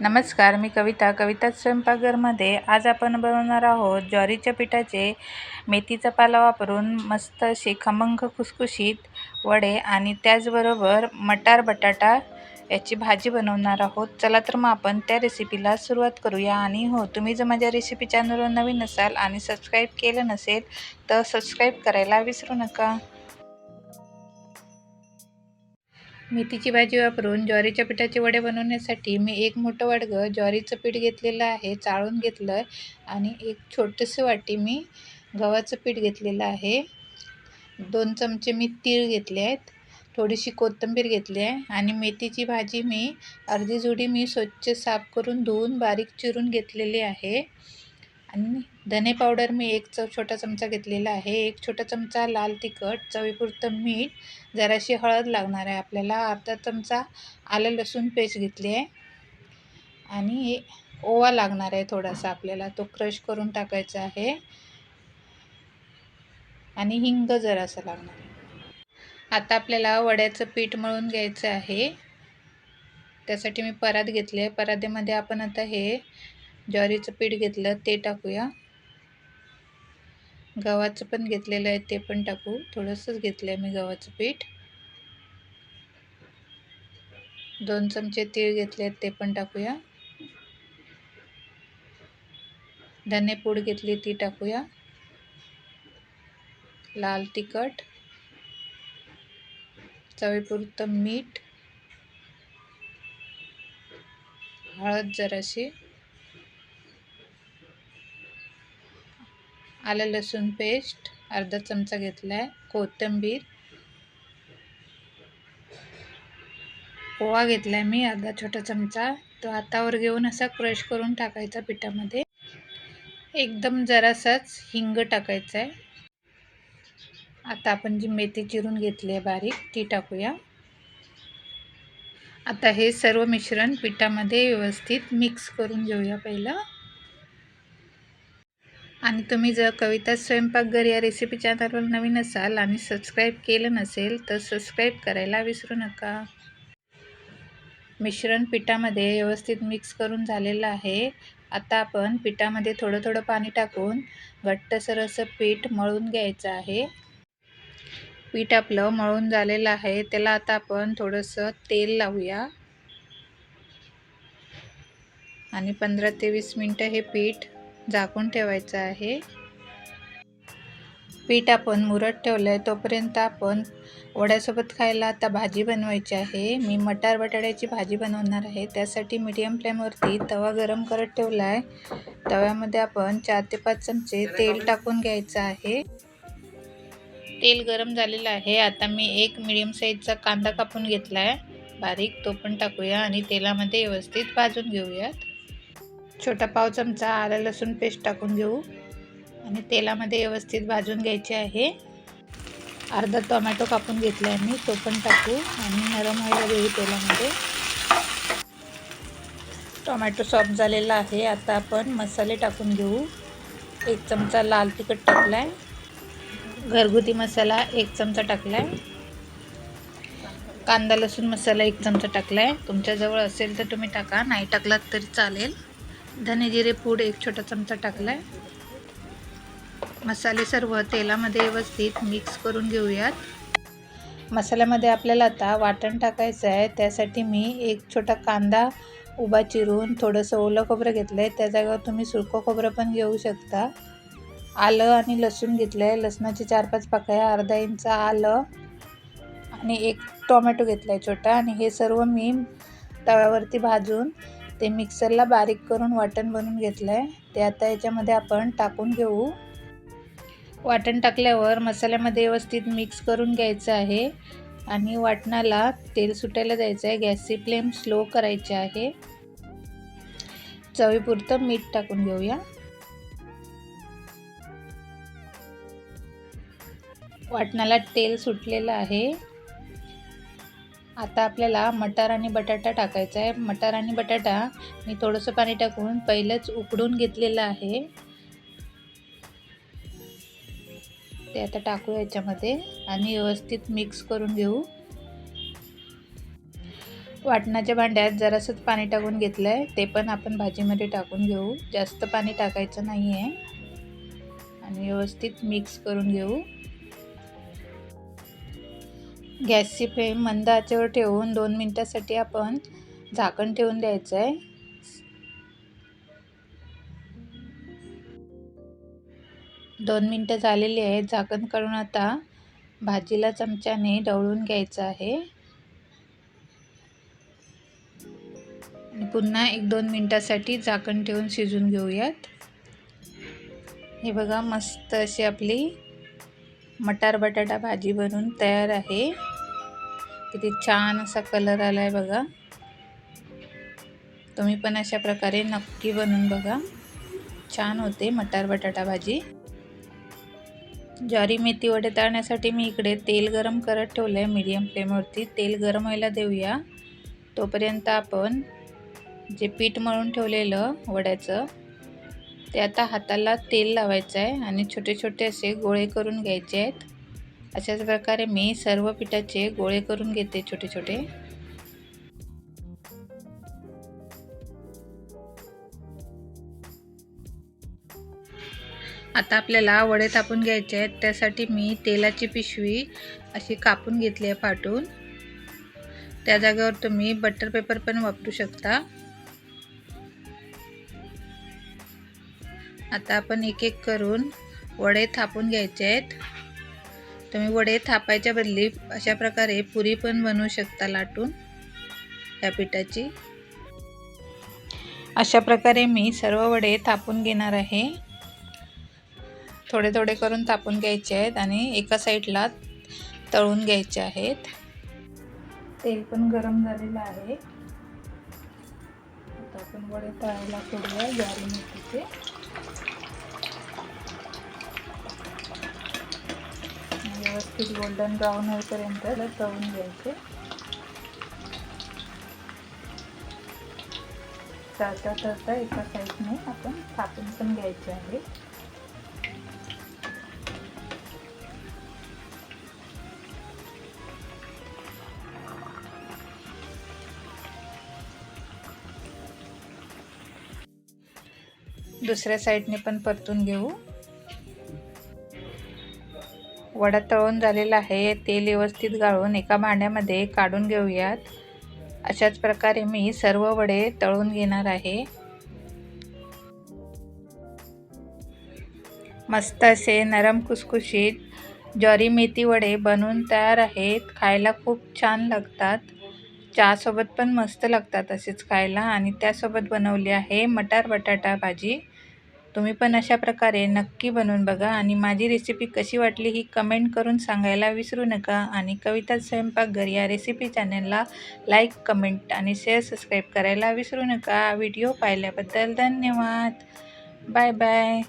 नमस्कार मी कविता. कविता स्वयंपाकघरमध्ये आज आपण बनवणार आहोत ज्वारीच्या पिठाचे मेथीचा पाला वापरून मस्त असे खमंग खुसखुशीत वडे आणि त्याचबरोबर मटार बटाटा याची भाजी बनवणार आहोत. चला तर मग आपण त्या रेसिपीला सुरुवात करूया. आणि हो तुम्ही जर माझ्या रेसिपी चॅनलवर नवीन असाल आणि सबस्क्राईब केलं नसेल तर सबस्क्राईब करायला विसरू नका. मेथीची भाजी वापरून ज्वारीच्या पिठाचे वडे बनवण्यासाठी मी एक मोठं वाडगं ज्वारीचं पीठ घेतलेलं आहे चाळून घेतलं आहे आणि एक छोटंसं वाटी मी गव्हाचं पीठ घेतलेलं आहे. दोन चमचे मी तीळ घेतले आहेत थोडीशी कोथिंबीर घेतली आहे आणि मेथीची भाजी मी अर्धी जुडी मी स्वच्छ साफ करून धुवून बारीक चिरून घेतलेली आहे. आणि धने पावडर मी एक च छोटा चमचा घेतलेला आहे एक छोटा चमचा लाल तिखट चवीपुरतं मीठ जराशी हळद लागणार आहे आपल्याला. अर्धा चमचा आलं लसूण पेस्ट घेतली आहे. आणि ओवा लागणार आहे थोडासा आपल्याला. तो क्रश करून टाकायचा आहे. आणि हिंग जरासा लागणार आहे. आता आपल्याला वड्याचं पीठ मळून घ्यायचं आहे. त्यासाठी मी परात घेतले आहे. परातीमध्ये आपण आता हे ज्वारीचं पीठ घेतलं ते टाकूया. गव्हाचं पण घेतलेलं आहे ते पण टाकू. थोडंसंच घेतलं आहे मी गव्हाचं पीठ. दोन चमचे तीळ घेतले आहेत ते पण टाकूया. धनेपूड घेतली ती टाकूया. लाल तिखट. चवीपुरतं मीठ. हळद जराशी. आलं लसूण पेस्ट अर्धा चमचा घेतला आहे कोथिंबीर. पोहा घेतला आहे मी अर्धा छोटा चमचा. तो हातावर घेऊन असा क्रश करून टाकायचा पिठामध्ये. एकदम जरासाच हिंग टाकायचं आहे आता आपण जी मेथी चिरून घेतली आहे बारीक ती टाकूया. आता हे सर्व मिश्रण पिठामध्ये व्यवस्थित मिक्स करून घेऊया पहिलं. आणि तुम्ही जर कविता स्वयंपाकघर या रेसिपी चॅनलवर नवीन असाल आणि सबस्क्राईब केलं नसेल तर सबस्क्राईब करायला विसरू नका. मिश्रण पिठामध्ये व्यवस्थित मिक्स करून झालेलं आहे. आता आपण पिठामध्ये थोडं थोडं पाणी टाकून घट्टसर असं पीठ मळून घ्यायचं आहे. पीठ आपलं मळून झालेलं आहे. त्याला आता आपण थोडंसं तेल लावूया. आणि पंधरा ते वीस मिनटं हे पीठ झाकून ठेवायचं आहे. पीठ आपण मुरत ठेवलं आहे तोपर्यंत आपण वड्यासोबत खायला आता भाजी बनवायची आहे. मी मटार बटाट्याची भाजी बनवणार आहे. त्यासाठी मीडियम फ्लेमवरती तवा गरम करत ठेवला आहे तव्यामध्ये आपण चार ते पाच चमचे तेल टाकून घ्यायचं आहे. तेल गरम झालेलं आहे. आता मी एक मिडियम साईजचा कांदा कापून घेतला आहे बारीक तो पण टाकूया आणि तेलामध्ये व्यवस्थित भाजून घेऊयात. छोटा पाव चमचा आलं लसूण पेस्ट टाकून घेऊ. आणि तेलामध्ये व्यवस्थित भाजून घ्यायचे आहे. अर्धा टोमॅटो कापून घेतला आहे मी तो पण टाकू. आणि नरम व्हायला देऊ तेलामध्ये. टोमॅटो सॉफ्ट झालेला आहे आता आपण मसाले टाकून घेऊ. एक चमचा लाल तिखट टाकला आहे घरगुती मसाला एक चमचा टाकला आहे कांदा लसूण मसाला एक चमचा टाकला आहे तुमच्याजवळ असेल तर तुम्ही टाका नाही टाकलात तरी चालेल. धने जिरे पूड एक छोटा चमचा टाकला आहे मसाले सर्व तेलामध्ये व्यवस्थित मिक्स करून घेऊयात. मसाल्यामध्ये आपल्याला आता वाटण टाकायचं आहे. त्यासाठी मी एक छोटा कांदा उभा चिरून थोडंसं ओलं खोबरं घेतलं आहे त्या जागेवर तुम्ही सुरकं खोबरं पण घेऊ शकता. आलं आणि लसूण घेतलं आहे लसणाचे चार पाच पाकळ्या अर्धा इंच आलं आणि एक टोमॅटो घेतला आहे छोटा. आणि हे सर्व मी तव्यावरती भाजून ते मिक्सरला बारीक करून वाटण बनवून घेतलं आहे ते आता याच्यामध्ये आपण टाकून घेऊ. वाटण टाकल्यावर मसाल्यामध्ये व्यवस्थित मिक्स करून घ्यायचं आहे. आणि वाटणाला तेल सुटायला द्यायचं आहे. गॅसची फ्लेम स्लो करायची आहे. चवीपुरतं मीठ टाकून घेऊया. वाटणाला तेल सुटलेलं आहे. आता आपल्याला मटार आणि बटाटा टाकायचा आहे. मटार आणि बटाटा मी थोडंसं पाणी टाकून पहिलंच उकडून घेतलेलं आहे. ते आता टाकू याच्यामध्ये आणि व्यवस्थित मिक्स करून घेऊ. वाटणाच्या भांड्यात जरासंच पाणी टाकून घेतलं आहे ते पण आपण भाजीमध्ये टाकून घेऊ. जास्त पाणी टाकायचं नाही आहे आणि व्यवस्थित मिक्स करून घेऊ. गॅसची फ्लेम मंद आचेवर ठेवून दोन मिनटासाठी आपण झाकण ठेवून द्यायचं आहे. दोन मिनटं झालेली आहेत. झाकण काढून आता भाजीला चमच्याने ढवळून घ्यायचं आहे. आणि पुन्हा एक दोन मिनटासाठी झाकण ठेवून शिजून घेऊयात. हे बघा मस्त अशी आपली मटार बटाटा भाजी बनवून तयार आहे. किती छान असा कलर आला आहे बघा. तुम्ही पण अशा प्रकारे नक्की बनवून बघा. छान होते मटार बटाटा भाजी. ज्वारी मेथी वडे तळण्यासाठी मी इकडे तेल गरम करत ठेवलं आहे मीडियम फ्लेमवरती तेल गरम व्हायला देऊया. तोपर्यंत आपण जे पीठ मळून ठेवलेलं वड्याचं ते आता हाताला तेल लावायचं आहे आणि छोटे छोटे असे गोळे करून घ्यायचे आहेत. अशाच प्रकारे मी सर्व पिठाचे गोळे करून घेते छोटे छोटे. आता आपल्याला वडे तापून घ्यायचे आहेत. त्यासाठी मी तेलाची पिशवी अशी कापून घेतली आहे फाटून. त्या जागेवर तुम्ही बटर पेपर पण वापरू शकता. आता आपण एक एक करून वडे थापून घ्यायचे आहेत. तुम्ही वडे थापायच्या बदली अशा प्रकारे पुरी पण बनवू शकता लाटून या पिठाची. अशा प्रकारे मी सर्व वडे थापून घेणार आहे. थोडे थोडे करून तापून घ्यायचे आहेत आणि एका साईडला तळून घ्यायचे आहेत. तेल पण गरम झालेलं आहे. आता आपण वडे तळायला सोडूया ज्वारी मेथीचे व्यवस्थित गोल्डन ब्राऊन होईपर्यंत तळून घ्यायचे. तळता तळता एका साईडने आपण थापून पण घ्यायचे आहे. दुसऱ्या साईडने पण परतून घेऊ. वडा तळून झालेला आहे. तेल व्यवस्थित गाळून एका भांड्यामध्ये काढून घेऊयात. अशाच प्रकारे मी सर्व वडे तळून घेणार आहे. मस्त असे नरम कुसकुशीत ज्वारी मेथी वडे बनवून तयार आहेत. खायला खूप छान लागतात. चहासोबत पण मस्त लागतात असेच खायला. आणि त्यासोबत बनवली आहे मटार बटाटा भाजी. तुम्ही पण अशा प्रकारे नक्की बनवून बघा आणि माझी रेसिपी कशी वाटली ही कमेंट करून सांगायला विसरू नका. आणि कविता स्वयंपाकघर या रेसिपी चॅनलला लाईक कमेंट आणि शेअर सबस्क्राईब करायला विसरू नका. व्हिडिओ पाहिल्याबद्दल धन्यवाद. Bye bye